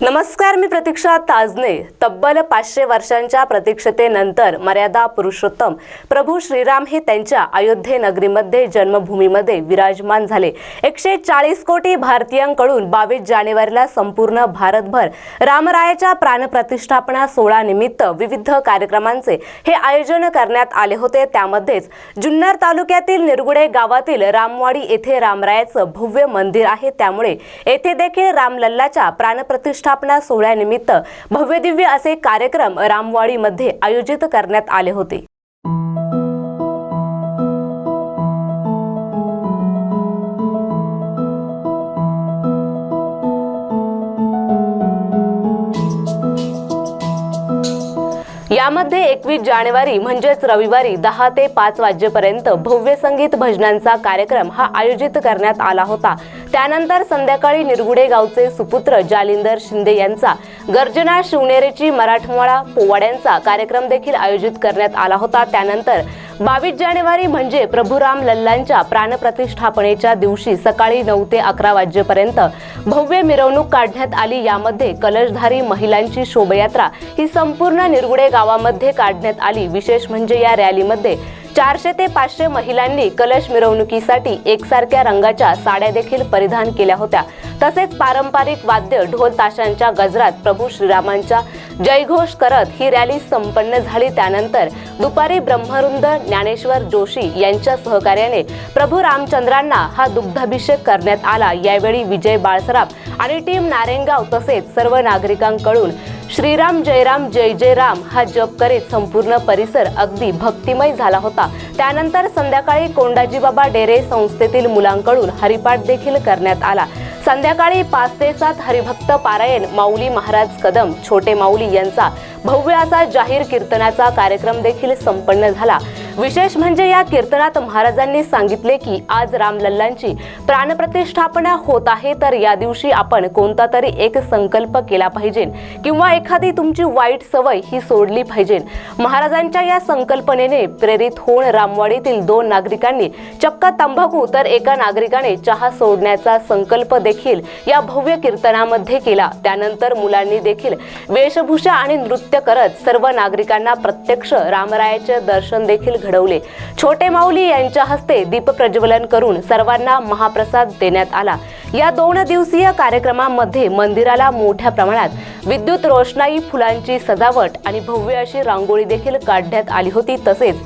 नमस्कार मी प्रतीक्षा ताजने. तब्बल पाचशे वर्षांच्या प्रतीक्षतेनंतर मर्यादा पुरुषोत्तम प्रभू श्रीराम हे त्यांच्या अयोध्ये नगरीमध्ये जन्मभूमीमध्ये विराजमान झाले. एकशे चाळीस कोटी भारतीयांकडून बावीस जानेवारीला संपूर्ण भारतभर रामरायाच्या प्राणप्रतिष्ठापना सोहळा निमित्त विविध कार्यक्रमांचे हे आयोजन करण्यात आले होते. त्यामध्येच जुन्नर तालुक्यातील निरगुडे गावातील रामवाडी येथे रामरायाचं भव्य मंदिर आहे. त्यामुळे येथे देखील रामलल्लाच्या प्राणप्रतिष्ठा प्रतिष्ठापना सोहळ्यानिमित्त भव्यदिव्य असे कार्यक्रम रामवाडीमध्ये आयोजित करण्यात आले होते. यामध्ये एकवीस जानेवारी म्हणजेच रविवारी दहा ते पाच वाजेपर्यंत भव्य संगीत भजनांचा कार्यक्रम हा आयोजित करण्यात आला होता. त्यानंतर संध्याकाळी निरगुडे गावचे सुपुत्र जालिंदर शिंदे यांचा गर्जना शिवनेरेची मराठमोळा पोवाड्यांचा कार्यक्रम देखील आयोजित करण्यात आला होता. त्यानंतर बावीस जानेवारी म्हणजे प्रभुराम लल्लांच्या प्राणप्रतिष्ठापनेच्या दिवशी सकाळी नऊ ते अकरा वाजेपर्यंत भव्य मिरवणूक काढण्यात आली. यामध्ये कलशधारी महिलांची शोभयात्रा ही संपूर्ण निरगुडे गावामध्ये काढण्यात आली. विशेष म्हणजे या रॅलीमध्ये चारशे ते पाचशे महिलांनी कलश मिरवणुकीसाठी एकसारख्या रंगाच्या साड्या देखील परिधान केल्या होत्या. तसेच पारंपरिक वाद्य ढोल ताशांच्या गजरात प्रभू श्रीरामांच्या जयघोष करत ही रॅली संपन्न झाली. त्यानंतर दुपारी ब्रह्मरुंद ज्ञानेश्वर जोशी यांच्या सहकार्याने प्रभू रामचंद्रांना हा दुग्धाभिषेक करण्यात आला. यावेळी विजय बाळसराफ आणि टीम नारेंगाव तसेच सर्व नागरिकांकडून श्रीराम जयराम जय जय राम हा जप करीत संपूर्ण परिसर अगदी भक्तिमय झाला होता. त्यानंतर संध्याकाळी कोंडाजीबाबा डेरे संस्थेतील मुलांकडून हरिपाठ देखील करण्यात आला. संध्याकाळी पाच ते सात हरिभक्त पारायण माऊली महाराज कदम छोटे माऊली यांचा भव्य असा जाहीर कीर्तनाचा कार्यक्रम देखील संपन्न झाला. विशेष म्हणजे या कीर्तनात महाराजांनी सांगितले की आज रामलल्लांची प्राणप्रतिष्ठापना होत आहे तर या दिवशी आपण कोणता तरी एक संकल्प केला पाहिजे किंवा एखादी तुमची वाईट सवय ही सोडली पाहिजे. महाराजांच्या या संकल्पनेने प्रेरित होऊन रामवाडीतील दोन नागरिकांनी चक्क तंबाखू तर एका नागरिकाने चहा सोडण्याचा संकल्प देखील या भव्य कीर्तनामध्ये केला. त्यानंतर मुलांनी देखील वेशभूषा आणि नृत्य करत सर्व नागरिकांना प्रत्यक्ष रामरायाचे दर्शन देखील घडवले. छोटे माऊली यांच्या हस्ते दीपप्रज्वलन करून सर्वांना महाप्रसाद देण्यात आला. या दोन दिवसीय कार्यक्रमामध्ये मंदिराला मोठ्या प्रमाणात विद्युत रोषणाई फुलांची सजावट आणि भव्य अशी रांगोळी देखील काढण्यात आली होती. तसेच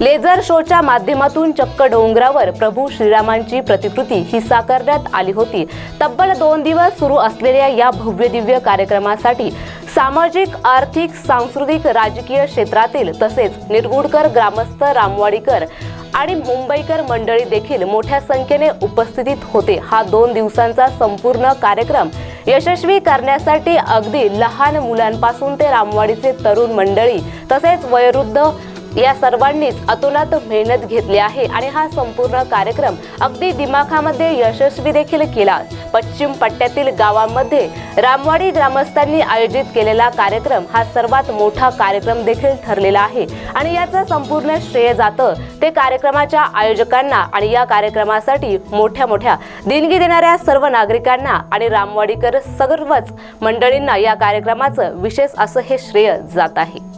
लेझर शोच्या माध्यमातून चक्क डोंगरावर प्रभू श्रीरामांची प्रतिकृती ही साकारण्यात आली होती. तब्बल दोन दिवस सुरू असलेल्या या भव्य दिव्य कार्यक्रमासाठी सामाजिक आर्थिक सांस्कृतिक राजकीय क्षेत्रातील तसेच निरगुडकर ग्रामस्थ रामवाडीकर आणि मुंबईकर मंडळी देखील मोठ्या संख्येने उपस्थितीत होते. हा दोन दिवसांचा संपूर्ण कार्यक्रम यशस्वी करण्यासाठी अगदी लहान मुलांपासून ते रामवाडीचे तरुण मंडळी तसेच वयोवृद्ध या सर्वांनीच अतोनात मेहनत घेतली आहे आणि हा संपूर्ण कार्यक्रम अगदी दिमाखामध्ये यशस्वी देखील केला. पश्चिम पट्ट्यातील गावांमध्ये रामवाडी ग्रामस्थांनी आयोजित केलेला कार्यक्रम हा सर्वात मोठा कार्यक्रम देखील ठरलेला आहे. आणि याचं संपूर्ण श्रेय जातं ते कार्यक्रमाच्या आयोजकांना आणि या कार्यक्रमासाठी मोठ्या मोठ्या देणगी देणाऱ्या सर्व नागरिकांना आणि रामवाडीकर सर्वच मंडळींना या कार्यक्रमाचं विशेष असं हे श्रेय जात आहे.